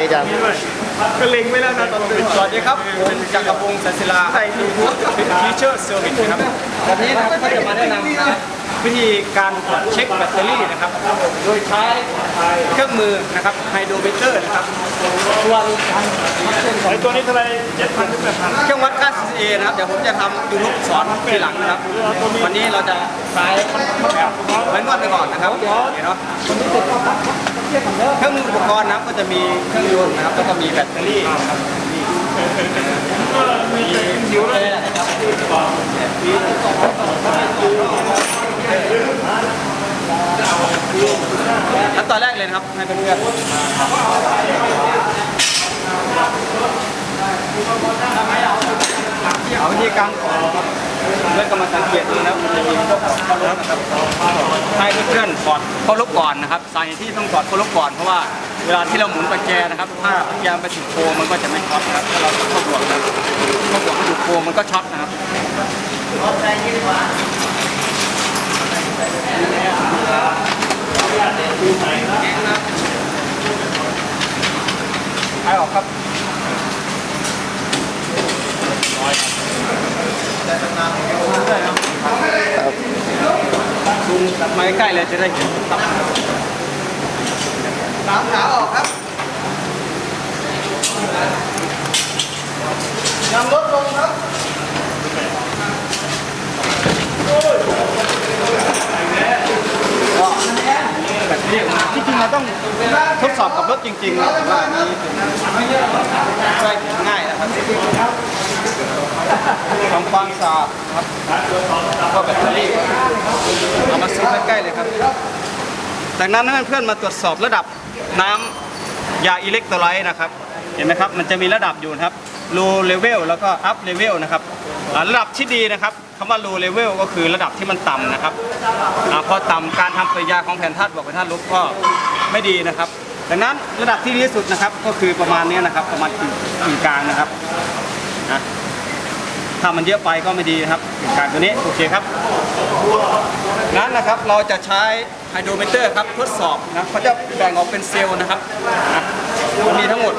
นี่จังก็เล็งไม่แล้วนะตอนตื่นสวัสดีครับผมจักรพงศ์สันศิลาใส่ดูทุกทีเชอร์เซอร์วิสนะครับวันนี้นะครับก็จะมาแนะนำนะครับวิธีการตรวจเช็คแบตเตอรี่นะครับ โดยใช้เครื่องมือนะครับไฮโดรเมเตอร์นะครับส่วนการไอตัวนี้เท่าไหรเจ็ดพันถึงแปดพันเครื่องวัดค่า CCA นะครับเดี๋ยวผมจะทำยูทูบสอนทีหลังนะครับ วันนี้เราจะใช้แบบไว้นวดไปก่อนนะครับเดี๋ยวเนาะ เครื่องมืออุปกรณ์นะครับก็จะมีเครื่องยนต์นะครับแล้วก็มีแบตเตอรี่นะครับหิวเลยขั้นตอนแรกเลยนะครับให้เพื่อนๆเอาวิธีการถอนะครับ เพื่อนก็มาสังเกตดูนะครับมันจะมีพวกข้อลบนะครับให้เพื่อนๆถอดข้อลบก่อนนะครับสาเหตุที่ต้องถอดข้อลบก่อนเพราะว่าเวลาที่เราหมุนประแจนะครับถ้าพยายามไปถูกโคมันก็จะไม่ช็อตนะครับถ้าเราเข้าบวกนะเข้าบวกไม่ถูกโคมันก็ช็อตนะครับใช้ออกครับ ซูมกลับมาใกล้ๆเลยจะได้เห็นครับสามขาออกครับยังลดลงครับก็แบบนี้ออกมาที่จริงเราต้องทดสอบกับรถจริงๆนะว่าอันนี้ช่วยง่ายนะครับ ทำความสะอาดครับก็แบตเตอรี่เอามาซูมใกล้ๆเลยครับ จากนั้นให้เพื่อนมาตรวจสอบระดับน้ำยาอิเล็กโทรไลต์นะครับเห็นไหมครับมันจะมีระดับอยู่นะครับ low level แล้วก็ up level นะครับระดับที่ดีนะครับคำว่า low level ก็คือระดับที่มันต่ำนะครับอพอต่ำการทำปฏิกิริยาของแผ่นธาตุบวกแผ่นธาตุลบก็ไม่ดีนะครับดังนั้นระดับที่ดีที่สุดนะครับก็คือประมาณนี้นะครับประมาณกึ่งกึ่งกลางนะครับนะ ถ้ามันเยอะไปก็ไม่ดีนะครับกางตัวนี้โอเคครับนั้นนะครับเราจะใช้ไฮโดรเมเตอร์ครับทดสอบนะเขาจะแบ่งออกเป็นเซลล์นะครับอะมีทั้งหมด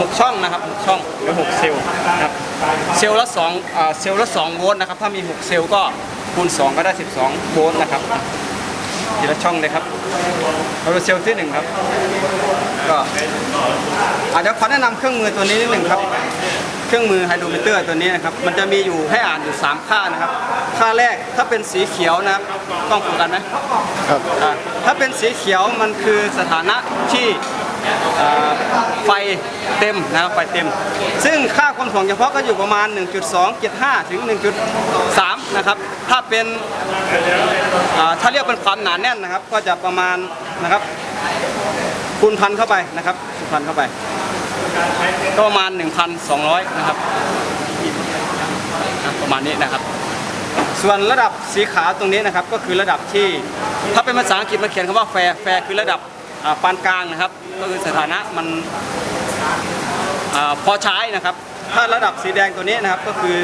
หกช่องนะครับหกช่องหรือหกเซลล์นะครับเซลล์ละสองเซลล์ละสองโวลต์นะครับถ้ามีหกเซลล์ก็คูณสองก็ได้12โวลต์นะครับทีละช่องเลยครับเราเซลล์ที่หนึ่งครับก็อาจจะเดี๋ยวขอแนะนำเครื่องมือตัวนี้นิดหนึ่งครับ เครื่องมือไฮโดรเมเตอร์ตัวนี้นะครับ มันจะมีอยู่ให้อ่านอยู่ 3 ค่านะครับ ค่าแรกถ้าเป็นสีเขียวนะครับต้องโฟกัสไหมครับอ่าถ้าเป็นสีเขียวมันคือสถานะที่อ่าไฟเต็มนะครับไฟเต็ม ซึ่งค่าความถ่วงเฉพาะก็อยู่ประมาณ 1.275 ถึง 1.3 นะครับ ถ้าเป็นอ่าถ้าเรียกเป็นความหนาแน่นนะครับ ก็จะประมาณนะครับคูณพันเข้าไปนะครับคูณพันเข้าไป ก็ประมาณ 1,200 นะครับ ประมาณนี้นะครับ ส่วนระดับสีขาวตรงนี้นะครับก็คือระดับที่ถ้าเป็นภาษาอังกฤษมาเขียนคำว่าแฟร์แฟร์คือระดับปานกลางนะครับ ก็คือสถานะมันอพอใช้นะครับ ถ้าระดับสีแดงตัวนี้นะครับก็คือ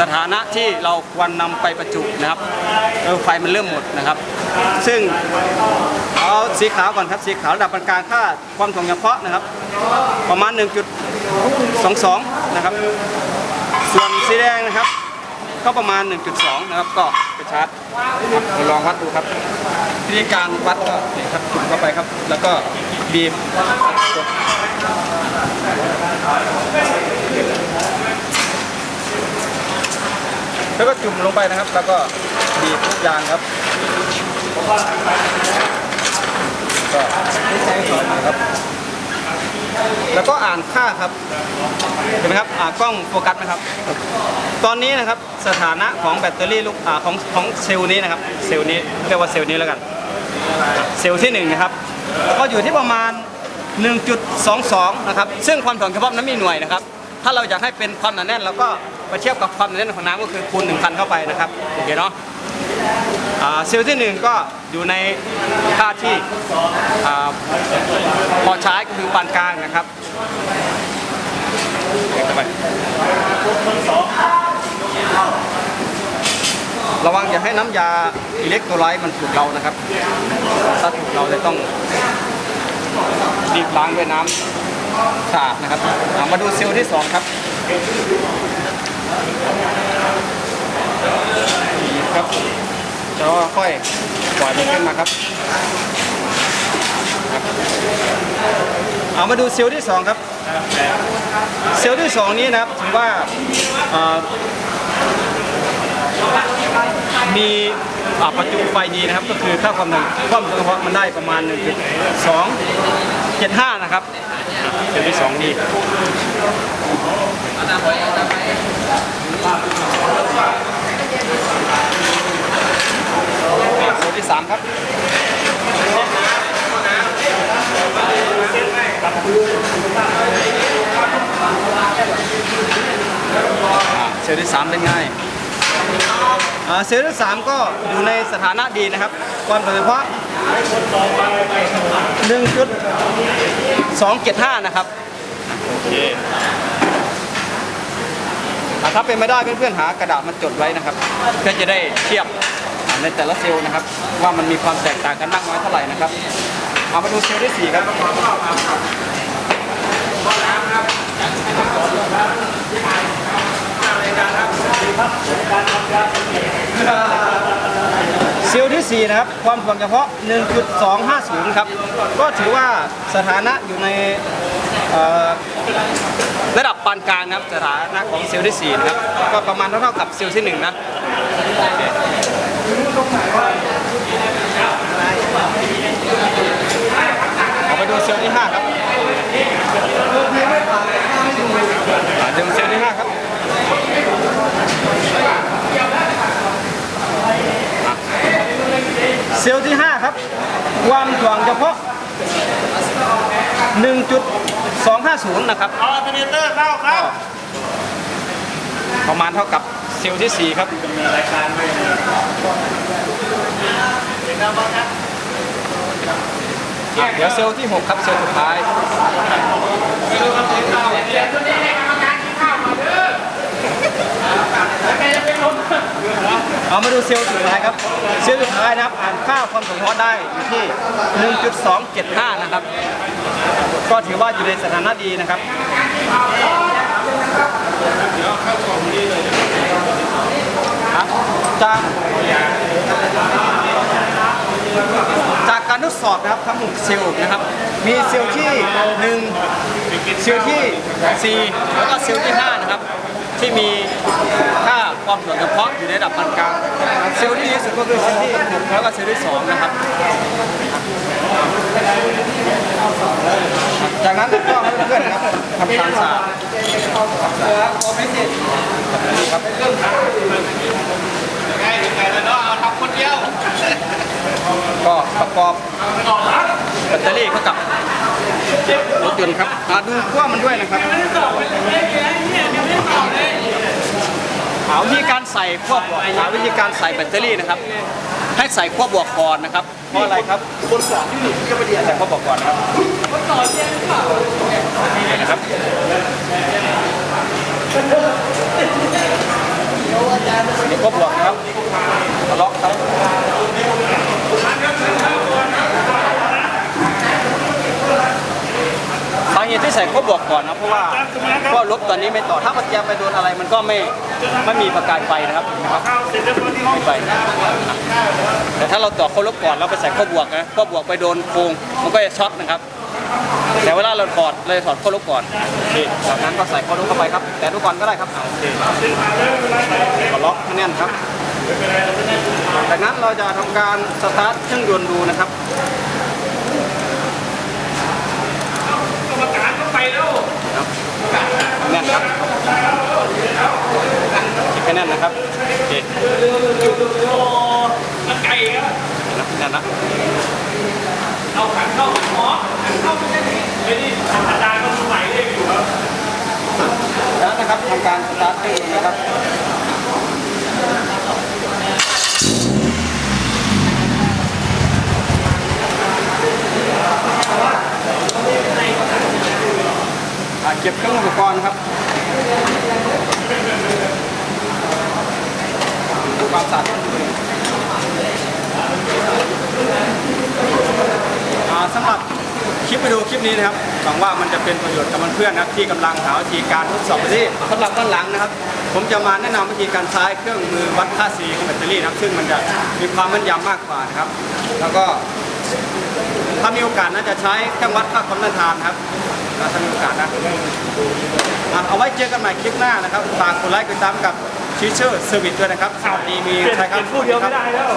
สถานะที่เราควรนำไปประจุนะครับเออไฟมันเริ่มหมดนะครับ ซึ่งเอาสีขาวก่อนครับสีขาวระดับปานกลางค่าความถ่วงเฉพาะนะครับ ประมาณ 1.22 นะครับ ส่วนสีแดงนะครับก็ประมาณ 1.2 นะครับ ก็ไปชาร์จเดี๋ยวลองวัดดูครับวิธีการวัดก็นี่ครับจุ่มเข้าไปครับ แล้วก็บีบกด แล้วก็จุ่มลงไปนะครับ แล้วก็บีบทุกอย่างครับก็ไม่ใช้สอนนะครับ แล้วก็อ่านค่าครับเห็นไหมครับอ่ากล้องโฟกัสไหมครับ ตอนนี้นะครับสถานะของแบตเตอรี่ลูกอ่าของของเซลล์นี้นะครับ เซลล์นี้เรียกว่าเซลล์นี้แล้วกัน เซลล์ที่หนึ่งนะครับก็อยู่ที่ประมาณ 1.22 นะครับ ซึ่งความถ่วงเฉพาะนั้นมีหน่วยนะครับ ถ้าเราอยากให้เป็นความหนาแน่นเราก็ ไปเทียบกับความหนาแน่นของน้ำก็คือคูณ1,000 เข้าไปนะครับโอเคเนาะเซลล์ที่หนึ่งก็อยู่ในค่าที่พอใช้ก็คือปานกลางนะครับเข้าไประวังอย่าให้น้ำยาอิเล็กโทรไลต์มันถูกเรานะครับ ถ้าถูกเราจะต้องรีบล้างด้วยน้ำสะอาดนะครับ มาดูเซลล์ที่สองครับ ครับจะค่อยปล่อยมันขึ้นมาครับ เอามาดูเซลล์ที่สองครับ เซลล์ที่สองนี้นะครับถือว่ามีประจุไฟดีนะครับ ก็คือค่าความดันความดันกระเพาะมันได้ประมาณ 1.275 นะครับเซลล์ที่สองดีเซลล์ที่สามครับ เซ ลล์ที่สามเป็นไงอ่าเซลล์ที่สามก็อยู่ในสถานะดีนะครับความดันกระเพาะ1.275 นะครับโอเคอ่าถ้าเป็นไม่ได้เพื่อนๆหากระดาษมาจดไว้นะครับ เพื่อจะได้เทียบในแต่ละเซลล์นะครับ ว่ามันมีความแตกต่างกันมากน้อยเท่าไหร่นะครับเอามาดูเซลล์ที่สี่ครับ เซลล์ที่ 4 นะครับ ความถ่วงเฉพาะ 1.250 ครับ ก็ถือว่าสถานะอยู่ในเอ่อระดับปานกลางนะครับ สถานะของเซลล์ที่ 4 นะครับ ก็ประมาณเท่าๆกับเซลล์ที่ 1 นะเคเอาไปดูเซลล์ที่ 5 ครับอ่าดูเซลล์ที่ 5 ครับ เซลล์ที่ 5 ครับ ความถ่วงเฉพาะ 1.250 นะครับเอาอัลเทอร์เนเตอร์เข้าครับ ประมาณเท่ากับเซลล์ที่ 4 ครับมีรายการไหมเด็กน้ำบ้างนะอะเดี๋ยวเซลล์ที่ 6 ครับ เซลล์สุดท้าย เอามาดูเซลล์สุดท้ายครับ เซลล์สุดท้ายนะครับ อ่านค่าความสมพัทได้อยู่ที่ 1.275 นะครับ ก็ถือว่าอยู่ในสถานะดีนะครับครับจากจากการทดสอบนะครับทั้งหมดเซลล์นะครับ มีเซลล์ที่ 1 เซลล์ที่ 4 แล้วก็เซลล์ที่ 5 นะครับ ที่มี ค่าความถ่วงกระเพาะอยู่ในระดับปานกลางเซลล์ที่ดีที่สุดก็คือเซลล์ที่6แล้วก็เซลล์ที่2นะครับ จากนั้นก็ให้เพื่อนๆนะครับทำการสาดครับไงถึงไหนแล้วเนาะเอาทำคนเดียวก็ประกอบแบตเตอรี่เข้ากับรถยนต์ครับอ่าดูขั้วมันด้วยนะครับ หาวิธีการใส่ขั้วบวกหาวิธีการใส่แบตเตอรี่นะครับ ให้ใส่ขั้วบวกก่อนนะครับ เพราะอะไรครับคนสอนที่หนึ่งก็ไปเรียนใส่ขั้วบวกก่อนครับนี่นะครับนี่ขั้วบวกนะครับล็อกครับสาเหตุที่ใส่ข้อบวกก่อนนะเพราะว่าเพราะลบตอนนี้ไม่ต่อถ้าปัจจัยไปโดนอะไรมันก็ไม่ ไม่มีประกายไฟนะครับนะครับไม่ไฟแต่ถ้าเราต่อข้อลบก่อนเราไปใส่ข้อบวกนะข้อบวกไปโดนโครงมันก็จะช็อตนะครับแต่เวลาเราถอดเราจะถอดข้อลบก่อนจากนั้นก็ใส่ข้อลบเข้าไปครับ แต่ทุกก่อนก็ได้ครับโอเคก็ล็อกให้แน่นครับ จากนั้นเราจะทำการสตาร์ทเครื่องยนต์ดูนะครับกรรมการก็ไปแล้ว แน่นครับคิดให้แน่นนะครับโอเคโอ้แล้วไก่ครับแน่นนะเอาขันเข้าหมอขันเข้าไม่ใช่ไอ้นี่อาจารย์ก็สมัยเรียกอยู่ครับแล้วนะครับทำการสตาร์ทเครื่องยนต์นะครับ เก็บเครื่องอุปกรณ์นะครับดูความสะอาดอ่าสำหรับคลิปไปดูคลิปนี้นะครับหวังว่ามันจะเป็นประโยชน์กับเพื่อนๆนะครับที่กำลังหาวิธีการทดสอบแบตเตอรี่สำหรับด้านหลังนะครับ ผมจะมาแนะนำวิธีการใช้เครื่องมือวัดค่าซีของแบตเตอรี่นะครับ ซึ่งมันจะมีความแม่นยำมากกว่านะครับ แล้วก็ ถ้ามีโอกาสน่าจะใช้เครื่องวัดค่าความต้านทานครับถ้ามีโอกาสนะเอาไว้เจอกันใหม่คลิปหน้านะครับฝากกดไลค์กดตามกับชีเชอร์เซอร์วิสด้วยนะครับสวัสดีมีใครคเปรัลี่บยนผู้เดียวไม่ได้แล้ว